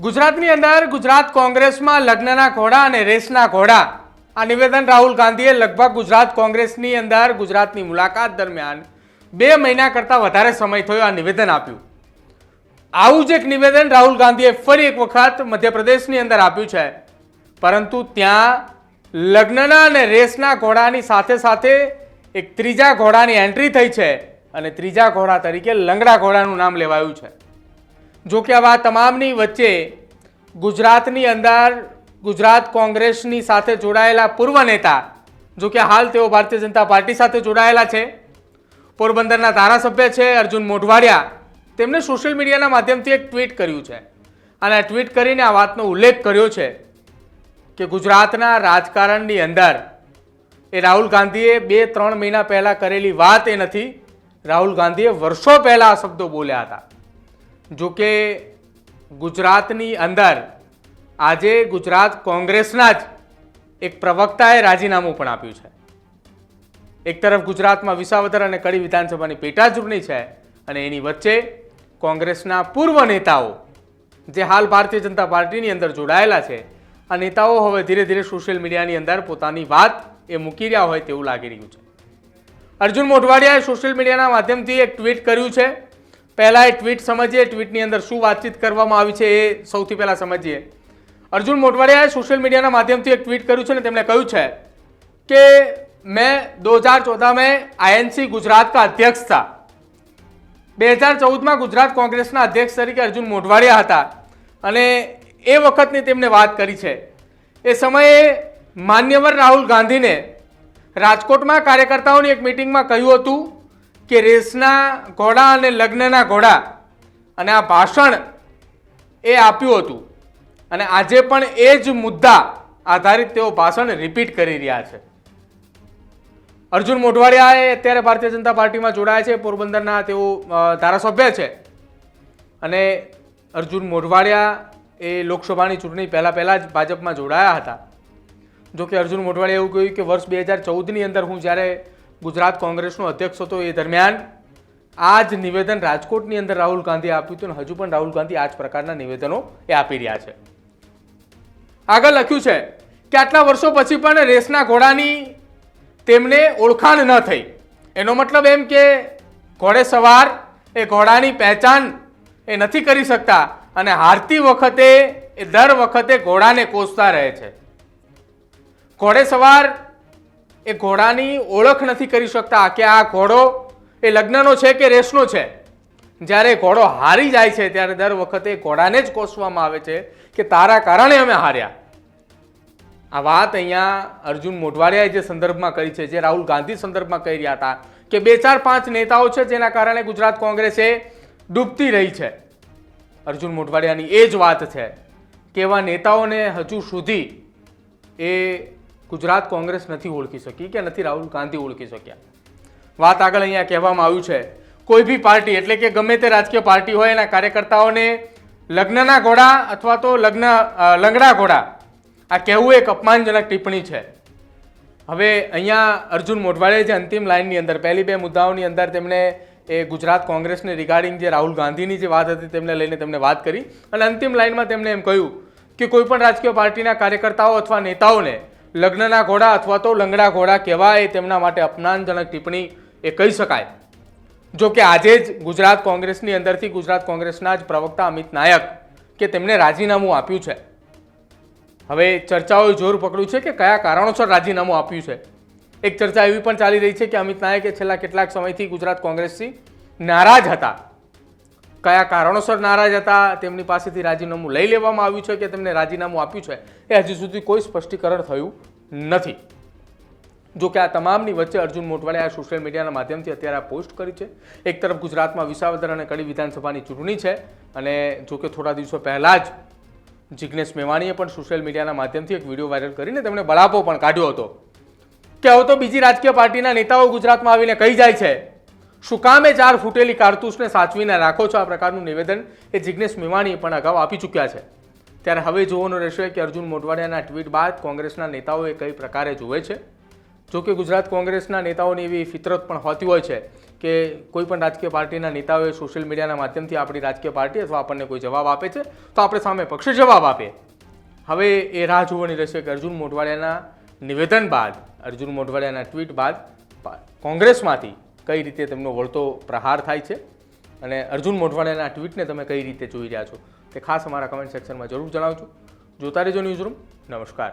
ગુજરાતની અંદર ગુજરાત કોંગ્રેસમાં લગ્નના ઘોડા અને રેસના ઘોડા. આ નિવેદન રાહુલ ગાંધીએ લગભગ ગુજરાત કોંગ્રેસની અંદર ગુજરાતની મુલાકાત દરમિયાન બે મહિના કરતાં વધારે સમય થયો આ નિવેદન આપ્યું. આવું જ એક નિવેદન રાહુલ ગાંધીએ ફરી એક વખત મધ્યપ્રદેશની અંદર આપ્યું છે. પરંતુ ત્યાં લગ્નના અને રેસના ઘોડાની સાથે સાથે એક ત્રીજા ઘોડાની એન્ટ્રી થઈ છે અને ત્રીજા ઘોડા તરીકે લંગડા ઘોડાનું નામ લેવાયું છે. જો કે આવા તમામની વચ્ચે ગુજરાતની અંદર ગુજરાત કોંગ્રેસની સાથે જોડાયેલા પૂર્વ નેતા, જો કે હાલ તેઓ ભારતીય જનતા પાર્ટી સાથે જોડાયેલા છે. પોરબંદરના ધારાસભ્ય છે અર્જુન મોઢવાડિયા. તેમણે સોશિયલ મીડિયાના માધ્યમથી એક ટ્વીટ કર્યું છે. અને ટ્વીટ કરીને આ વાતનો ઉલ્લેખ કર્યો છે કે ગુજરાતના રાજકારણની અંદર એ રાહુલ ગાંધીએ બે, ત્રણ મહિના પહેલાં કરેલી વાત એ નથી. રાહુલ ગાંધીએ વર્ષો પહેલાં આ શબ્દો બોલ્યા હતા. જો કે ગુજરાતની અંદર આજે ગુજરાત કોંગ્રેસના જ એક પ્રવક્તાએ રાજીનામું પણ આપ્યું છે. એક તરફ ગુજરાતમાં વિસાવદર અને કડી વિધાનસભાની પેટા ચૂંટણી છે અને એની વચ્ચે કોંગ્રેસના પૂર્વ નેતાઓ જે હાલ ભારતીય જનતા પાર્ટીની અંદર જોડાયેલા છે, આ નેતાઓ હવે ધીરે ધીરે સોશિયલ મીડિયાની અંદર પોતાની વાત એ મૂકી રહ્યા હોય તેવું લાગી રહ્યું છે. અર્જુન મોઢવાડિયાએ સોશિયલ મીડિયાના માધ્યમથી એક ટ્વીટ કર્યું છે પહેલાં એ ટ્વીટ સમજીએ ટ્વીટની અંદર શું વાતચીત કરવામાં આવી છે એ સૌથી પહેલાં સમજીએ. અર્જુન મોટવાડિયાએ સોશિયલ મીડિયાના માધ્યમથી એક ટ્વીટ કર્યું છે ને તેમણે કહ્યું છે કે, મેં દો હજાર ચૌદહ મેં આઈએનસી ગુજરાત કા અધ્યક્ષ થા. બે હજાર ચૌદમાં ગુજરાત કોંગ્રેસના અધ્યક્ષ તરીકે અર્જુન મોઢવાડિયા હતા. અને એ વખતની તેમણે વાત કરી છે. એ સમયે માન્યવર રાહુલ ગાંધીને રાજકોટમાં કાર્યકર્તાઓની એક મિટિંગમાં કહ્યું હતું કે રેસના ઘોડા અને લગ્નના ઘોડા અને આ ભાષણ એ આપ્યું હતું. અને આજે પણ એ જ મુદ્દા આધારિત તેઓ ભાષણ રિપીટ કરી રહ્યા છે. અર્જુન મોઢવાડિયા એ અત્યારે ભારતીય જનતા પાર્ટીમાં જોડાયા છે. પોરબંદરના તેઓ ધારાસભ્ય છે. અને અર્જુન મોઢવાડિયા એ લોકસભાની ચૂંટણી પહેલાં પહેલાં જ ભાજપમાં જોડાયા હતા. જો કે અર્જુન મોઢવાડિયા એવું કહ્યું કે વર્ષ બે હજાર ચૌદની અંદર હું જ્યારે ગુજરાત કોંગ્રેસનો અધ્યક્ષ હતો એ દરમિયાન આ જ નિવેદન રાજકોટની અંદર રાહુલ ગાંધીએ આપ્યું હતું અને હજુ પણ રાહુલ ગાંધી આ જ પ્રકારના નિવેદનો એ આપી રહ્યા છે. આગળ લખ્યું છે કે આટલા વર્ષો પછી પણ રેસના ઘોડાની તેમને ઓળખાણ ન થઈ. એનો મતલબ એમ કે ઘોડે સવાર, એ ઘોડાની પહેચાન એ નથી કરી શકતા અને હારતી વખતે, એ દર વખતે ઘોડાને કોસતા રહે છે. ઘોડે સવાર એ ઘોડાની ઓળખ નથી કરી શકતા કે આ ઘોડો એ લગ્નનો છે કે રેસનો છે? જ્યારે ઘોડો હારી જાય છે, ત્યારે દર વખતે ઘોડાને જ કોસવામાં આવે છે કે તારા કારણે અમે હાર્યા. આ વાત અહીંયા અર્જુન મોઢવાડિયાએ જે સંદર્ભમાં કરી છે, જે રાહુલ ગાંધી સંદર્ભમાં કહી રહ્યા હતા કે બે ચાર પાંચ નેતાઓ છે જેના કારણે ગુજરાત કોંગ્રેસે ડૂબતી રહી છે. અર્જુન મોઢવાડિયાની એ જ વાત છે કે એવા નેતાઓને હજુ સુધી એ ગુજરાત કોંગ્રેસ નથી ઓળખી શકી કે નથી રાહુલ ગાંધી ઓળખી શક્યા. વાત આગળ અહીંયા કહેવામાં આવ્યું છે, કોઈ બી પાર્ટી, એટલે કે ગમે તે રાજકીય પાર્ટી હોય, એના કાર્યકર્તાઓને લગ્નના ઘોડા અથવા તો લગ્ન લંગડા ઘોડા, આ કહેવું એક અપમાનજનક ટિપ્પણી છે. હવે અહીંયા અર્જુન મોઢવાડિયાએ જે અંતિમ લાઇનની અંદર, પહેલી બે મુદ્દાઓની અંદર તેમણે એ ગુજરાત કોંગ્રેસને રિગાર્ડિંગ જે રાહુલ ગાંધીની જે વાત હતી તેમને લઈને તેમણે વાત કરી. અને અંતિમ લાઇનમાં તેમણે એમ કહ્યું કે કોઈપણ રાજકીય પાર્ટીના કાર્યકર્તાઓ અથવા નેતાઓને લગ્નના ઘોડા અથવા તો લંગડા ઘોડા કહેવાય, તેમના માટે અપમાનજનક ટિપ્પણી એ કહી શકાય. જો કે આજે જ ગુજરાત કોંગ્રેસની અંદરથી ગુજરાત કોંગ્રેસના જ પ્રવક્તા અમિત નાયક કે તેમણે રાજીનામું આપ્યું છે. હવે ચર્ચાઓએ જોર પકડ્યું છે કે કયા કારણોસર રાજીનામું આપ્યું છે? એક ચર્ચા એવી પણ ચાલી રહી છે કે અમિત નાયકે છેલ્લા કેટલાક સમયથી ગુજરાત કોંગ્રેસથી નારાજ હતા. કયા કારણોસર નારાજ હતા, તેમની પાસેથી રાજીનામું લઈ લેવામાં આવ્યું છે કે તેમને રાજીનામું આપ્યું છે, એ હજી સુધી કોઈ સ્પષ્ટીકરણ થયું નથી. જો કે આ તમામની વચ્ચે અર્જુન આ સોશિયલ મીડિયાના માધ્યમથી અત્યારે આ પોસ્ટ કરી છે. એક તરફ ગુજરાતમાં વિસાવદર અને કડી વિધાનસભાની ચૂંટણી છે અને જો કે થોડા દિવસો પહેલાં જ જિગ્નેશ મેવાણીએ પણ સોશિયલ મીડિયાના માધ્યમથી એક વીડિયો વાયરલ કરીને તેમણે બળાપો પણ કાઢ્યો હતો. કે હવે તો બીજી રાજકીય પાર્ટીના નેતાઓ ગુજરાતમાં આવીને કહી જાય છે શું કામે ચાર ફૂટેલી કારતૂસને સાચવીને રાખો છો આ પ્રકારનું નિવેદન એ જિગ્નેશ મેવાણીએ પણ અગાઉ આપી ચૂક્યા છે. ત્યારે હવે જોવાનું રહેશે કે અર્જુન મોઢવાડિયાના ટ્વીટ બાદ કોંગ્રેસના નેતાઓએ કઈ પ્રકારે જુએ છે. જો કે ગુજરાત કોંગ્રેસના નેતાઓની એવી ફિતરત પણ હોતી હોય છે કે કોઈ પણ રાજકીય પાર્ટીના નેતાઓએ સોશિયલ મીડિયાના માધ્યમથી આપણી રાજકીય પાર્ટી અથવા આપણને કોઈ જવાબ આપે છે, તો આપણે સામે પક્ષે જવાબ આપે. હવે એ રાહ જોવાની રહેશે કે અર્જુન મોઢવાડિયાના નિવેદન બાદ, અર્જુન મોઢવાડિયાના ટ્વીટ બાદ કોંગ્રેસમાંથી કઈ રીતે તેમનો વળતો પ્રહાર થાય છે અને અર્જુન મોઢવાડિયાના ટ્વીટને તમે કઈ રીતે જોઈ રહ્યા છો તે ખાસ અમારા કમેન્ટ સેક્શનમાં જરૂર જણાવજો. જોતા રહેજો ન્યૂઝ રૂમ નમસ્કાર.